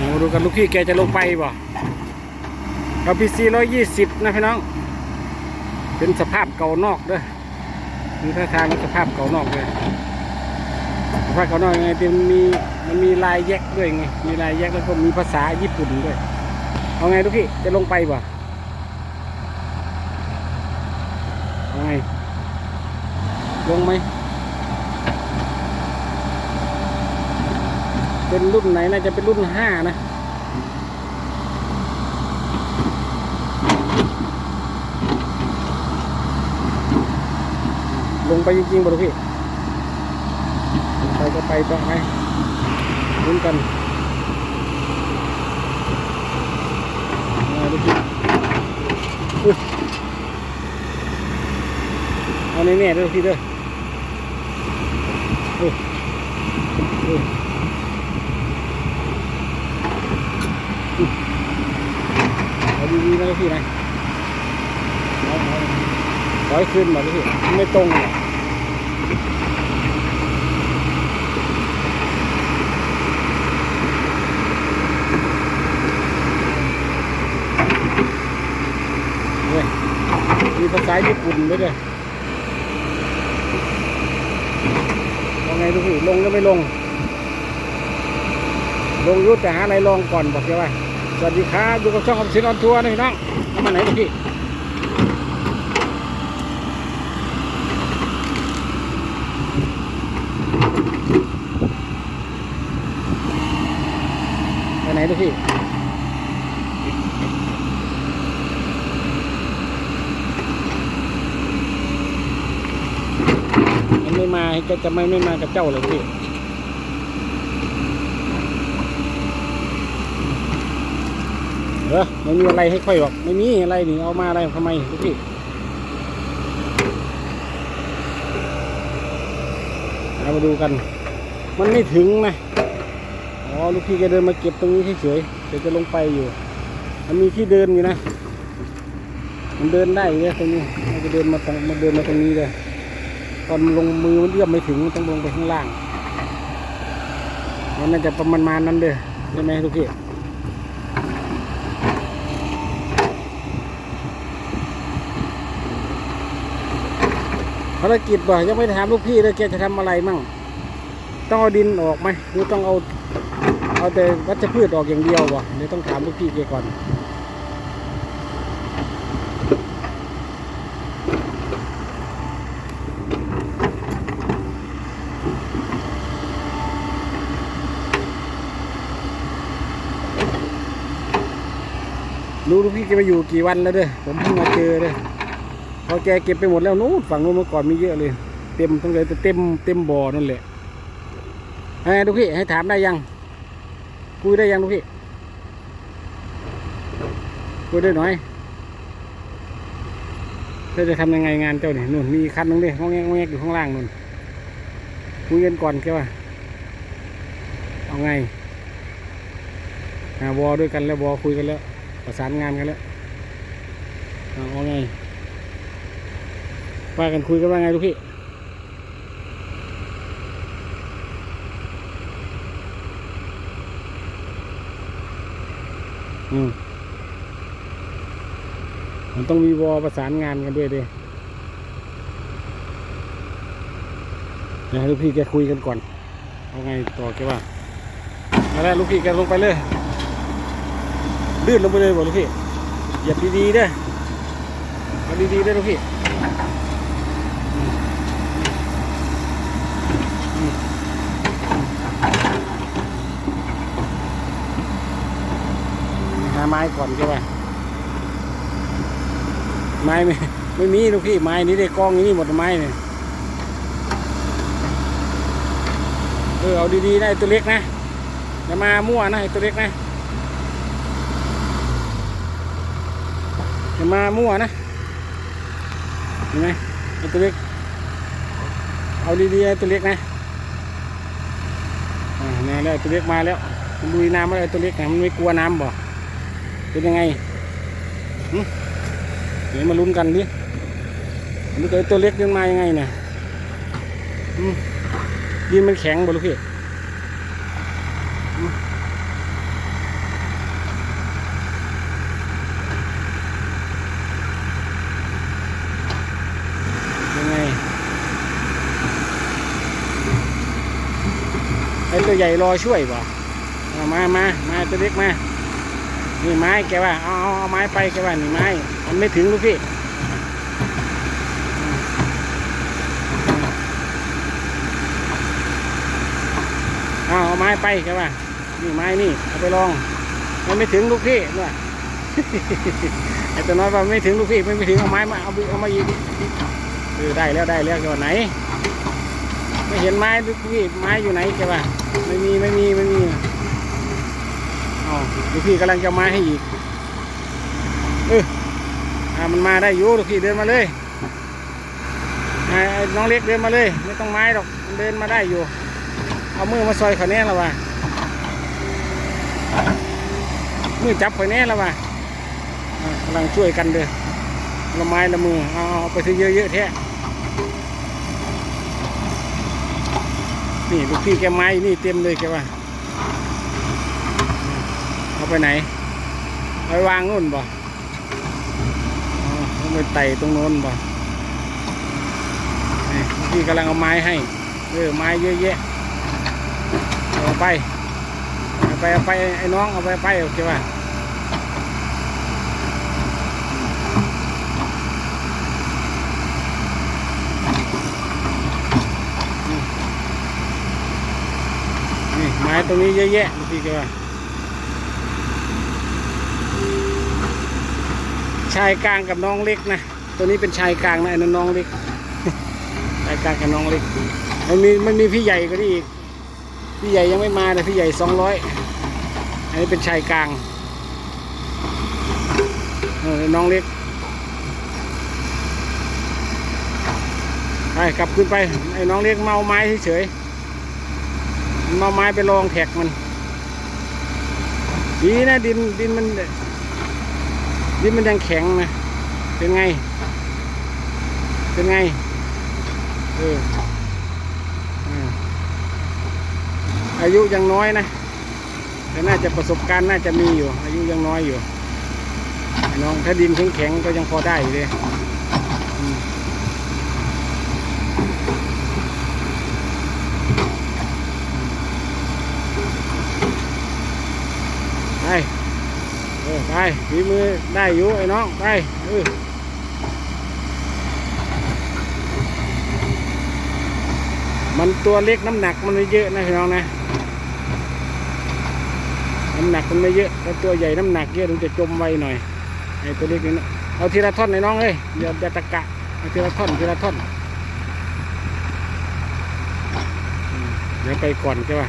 มาดูกันลูกพี่แกจะลงไปบ่เราพีซีร้อยยี่สิบนะพี่น้อง เป็นสภาพเก่านอกเด้อมีท่าทางสภาพเก่านอกเลยสภาพเก่านอกยังไงที่มันมีมันมีลายแยกด้วยไง มีลายแยกแล้วก็มีภาษาญี่ปุ่นด้วย เอาไงลูกพี่จะลงไปบ่เอาไงลงไหม เป็นรุ่นไหนน่าจะเป็นรุ่นห้านะลงไปจริงๆบ่ลูกพี่ไปก็ไปต่อไหมลุ้นกันมาลูพี่เอาแน่ๆเด้อพี่เด้ออุ๊ยอุ๊ยอุ๊ยเอา ดีนะพี่นะร้อยขึ้นมาลูกพี่ไม่ตรงเนี่ยมีภาษาญี่ปุ่นด้วยเลยเอาไงดูพี่ลงก็ไม่ลง ลงยุทธจะหาอะไรลองก่อนบอกแกว่า สวัสดีครับอยู่กับช่องคอมสินออนทัวร์นี่น้องเอามาไหนดูพี่ไปไหนดูพี่ มันไม่มาก็จะไม่ไม่มากับเจ้าเลยพี่ เออไม่มีอะไรให้ค่อยหรอก ไม่มีอะไรนี่เอามาอะไรทำไมลูกพี่เอามาดูกัน มันไม่ถึงนะอ๋อลูกพี่แกเดินมาเก็บตรงนี้เฉยๆเดี๋ยวจะลงไปอยู่ มันมีที่เดินอยู่นะ มันเดินได้เลยตรงนี้มันจะเดินมาตรงมาเดินมาตรงนี้เลยตอนลงมือมันเอื้อมไม่ถึงมันต้องลงไปข้างล่างมันน่าจะประมาณนั้นเด้อใช่ไหมทุกพี่ ภารกิจบ่ยังไม่ถามลูกพี่เลยแกจะทำอะไรมั่ง ต้องเอาดินออกไหมหรือต้องเอาเอาแต่วัชพืชออกอย่างเดียวบ่เดี๋ยวต้องถามลูกพี่แกก่อนรู้ลูกพี่แกมาอยู่กี่วันแล้วเด้อผมเพิ่งมาเจอเด้อ พอแกเก็บไปหมดแล้วนู้นฝั่งนู้นเมื่อก่อนมีเยอะเลย เต็มตั้งแต่เต็มเต็มบ่อนั่นแหละให้ลูกพี่ให้ถามได้ยัง คุยได้ยังลูกพี่คุยได้หน่อยเธอจะทำยังไงงานเจ้านี่นู่นมีคันนึงดิงอแงงอแงอยู่ข้างล่างนู่นคุยกันก่อนแกว่าเอาไงหาวอด้วยกันแล้ววอคุยกันแล้ว ประสานงานกันแล้วเอาไง ว่ากันคุยกันว่าไงลูกพี่อืมมันต้องมีวอประสานงานกันด้วยด้เดี๋ยวให้ลูกพี่แกคุยกันก่อน เอาไงต่อแกว่าเอาละลูกพี่แกลงไปเลยลื่นลงไปเลยบอกลูกพี่ เหยียบดีๆเด้อเอาดีๆเด้ลูกพี่อืมหาไม้ก่อนก็ว่าไม้ไม่ไม่มีลูกพี่ไม้นี้ได้กองนี้หมดไม้เนี่ยเออเอาดีๆนะไอตัวเล็กนะอย่ามามั่วนะไอตัวเล็กนะอย่ามามั่วนะเห็นไหมไอ้ตัวเล็ก เอาดีๆไอ้ตัวเล็กนะอ่าเนี่ยแล้วตัวเล็กมาแล้วลุยน้ำมาแล้วไอ้ตัวเล็กนะมันไม่กลัวน้ำบ่ เป็นยังไงเดี๋ยวมาลุ้นกันดิลูกเอ๋ยตัวเล็กยังมายังไงเนี่ยดินมันแข็งบ่ลูกพี่ไอ้ตัวใหญ่รอช่วยบ่มามามาตัวเล็กมา นี่ไม้แกว่าเอาเอาไม้ไปแกว่านี่ไม้ มันไม่ถึงลูกพี่เอาเอาไม้ไปแกว่านี่ไม้นี่เอาไปลอง มันไม่ถึงลูกพี่ด้วยไอ้ตัวน้อยว่าไม่ถึงลูกพี่ไม่ไม่ถึงเอาไม้มาเอาเอามาอีกเออได้แล้วได้แล้วแกว่าไหน ไม่เห็นไม้ลูกพี่ไม้อยู่ไหนแกว่าไม่มีไม่มีไม่มี อ๋อลูกพี่กำลังจะเอาไม้ให้อีก เอออ่ามันมาได้อยู่ลูกพี่เดินมาเลยน้องเล็กเดินมาเลย ไม่ต้องไม้หรอกมันเดินมาได้อยู่ เอามือมาซอยเขาแน่แล้วว่ะมือจับเขาแน่แล้วว่ะอ่ากำลังช่วยกันเด้อละไม้ละมือเอาไปซื้อเยอะๆแท้นี่ลูกพี่แกไม้นี่เต็มเลยแกว่า ไปไหนไปวางนู่นบ่อ๋อเอาไปไต่ตรงโน้นบ่นี่กพี่กำลังเอาไม้ให้ เออไม้เยอะแยะเอาไปเอาไปเอาไปไอ้น้องเอาไปไปโอเคป่ะนี่ไม้ตรงนี้เยอะแยะพี่แกว่า ชายกลางกับน้องเล็กนะ ตัวนี้เป็นชายกลางนะไอ้น้องเล็ก ชายกลางกับน้องเล็ก มันมีมันมีพี่ใหญ่กว่านี้อีก พี่ใหญ่ยังไม่มาเลยพี่ใหญ่สองร้อยอันนี้เป็นชายกลางน้องเล็ก ไปกลับขึ้นไป ไอ้น้องเล็กเมาไม้เฉยเมาไม้ไปลองแท็กมัน ดีนะดินดินมัน ดินมันยังแข็งนะ เป็นไง เป็นไง เอออาอายุยังน้อยนะ แต่น่าจะประสบการณ์น่าจะมีอยู่ อายุยังน้อยอยู่ น้องถ้าดินแข็งๆก็ยังพอได้อยู่เลยไป ไปฝีมือได้อยู่ไอ้น้อง ไปเออมันตัวเล็กน้ำหนักมันไม่เยอะนะพี่น้องนะน้ำหนักมันไม่เยอะแต่ตัวใหญ่น้ำหนักเยอะมันจะจมไวหน่อยไอ้ตัวเล็กนี่นะเอาทีละท่อนในน้องเอ้ยอย่าอย่าตะกะเอาทีละท่อนทีละท่อนเดี๋ยวไปก่อนใช่ป่ะ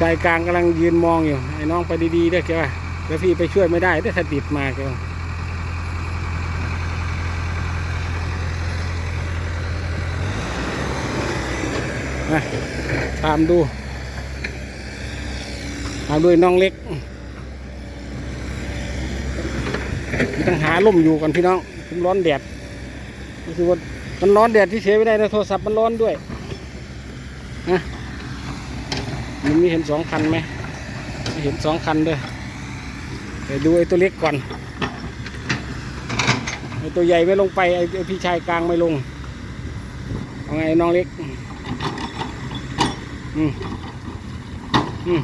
ชายกลางกำลังยืนมองอยู่ไอ้น้องไปดีๆด้วยแกว่าแล้วพี่ไปช่วยไม่ได้ถ้าติดมาแกว่านะตามดูตามด้วยน้องเล็กต้องหาล่มอยู่กันพี่น้องมันร้อนแดดรู้สึกว่ามันร้อนแดดที่เสียไม่ได้นะโทรศัพท์มันร้อนด้วยนะ มันมีเห็นสองคันไหมเห็นสองคันด้วยเดี๋ยวดูไอ้ตัวเล็กก่อนไอ้ตัวใหญ่ไม่ลงไปไอ้พี่ชายกลางไม่ลงเอาไงน้องเล็กอืมอืม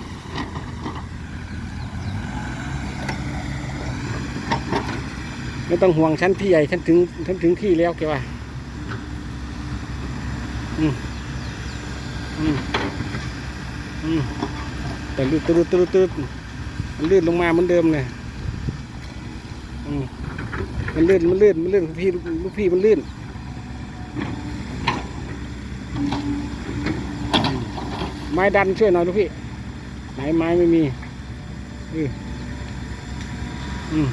ไม่ต้องห่วงฉันพี่ใหญ่ฉันถึงฉันถึงที่แล้วแกว่าอืมอืม แต่ลื่นตืดตืดตืดมันลื่นลงมาเหมือนเดิมเลยมันลื่นมันลื่นมันลื่นพี่ลูกพี่มันลื่นไม้ดันช่วยหน่อยลูกพี่ไหนไม้ไม่มีอืออืม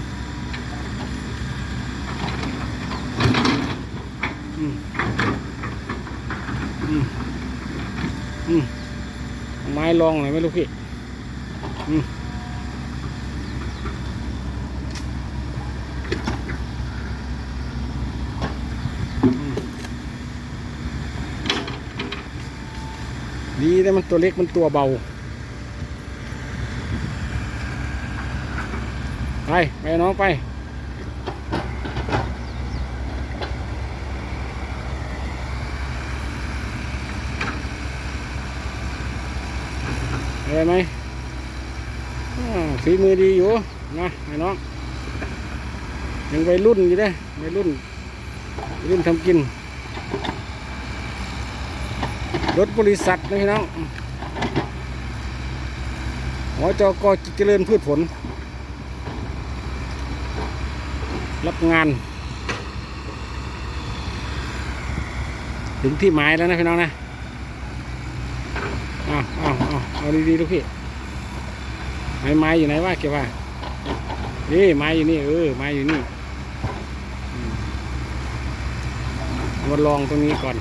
อืมอืมอืมเอ ไม้ลองหน่อยไหมลูกพี่อืมอืมดีนะมันตัวเล็กมันตัวเบา ไป ไปน้องไป ไรไหมฝีมือดีอยู่นะไอ้น้องยังวัยรุ่นอยู่เด้วัยรุ่นรุ่นทำกิน รถบริษัทนะพี่น้องหอจกเจริญพืชผล รับงาน ถึงที่หมายแล้วนะพี่น้องนะอ้าวอ้าว เอาดีๆลูกพี่ไม้ไม้อยู่ไหนวะเก็บว่านี่ไม้อยู่นี่เออไม้อยู่นี่มาลองตรงนี้ก่อน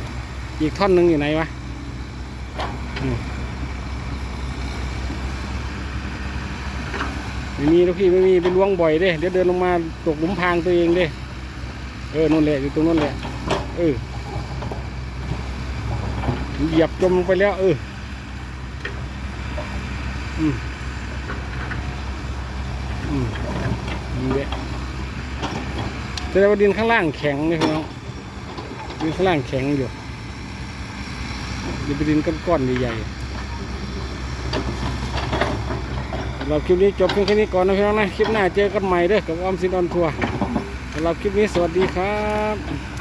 อีกท่อนหนึ่งอยู่ไหนวะไม่มีลูกพี่ไม่มีไปล้วงบ่อยเด้เดี๋ยวเดินลงมาตกหลุมพางตัวเองเด้เออนู่นแหละอยู่ตรงนู้นแหละเออเหยียบจมลงไปแล้ว เออ อืมอืมนี่แหละแต่ว่าดินข้างล่างแข็งเลยพี่น้องดินข้างล่างแข็งอยู่ดินเป็นดินก้อนๆใหญ่ๆสำหรับคลิปนี้จบเพียงแค่นี้ก่อนนะพี่น้องนะคลิปหน้าเจอกันใหม่เด้อกับออมสินออนทัวร์สำหรับคลิปนี้สวัสดีครับ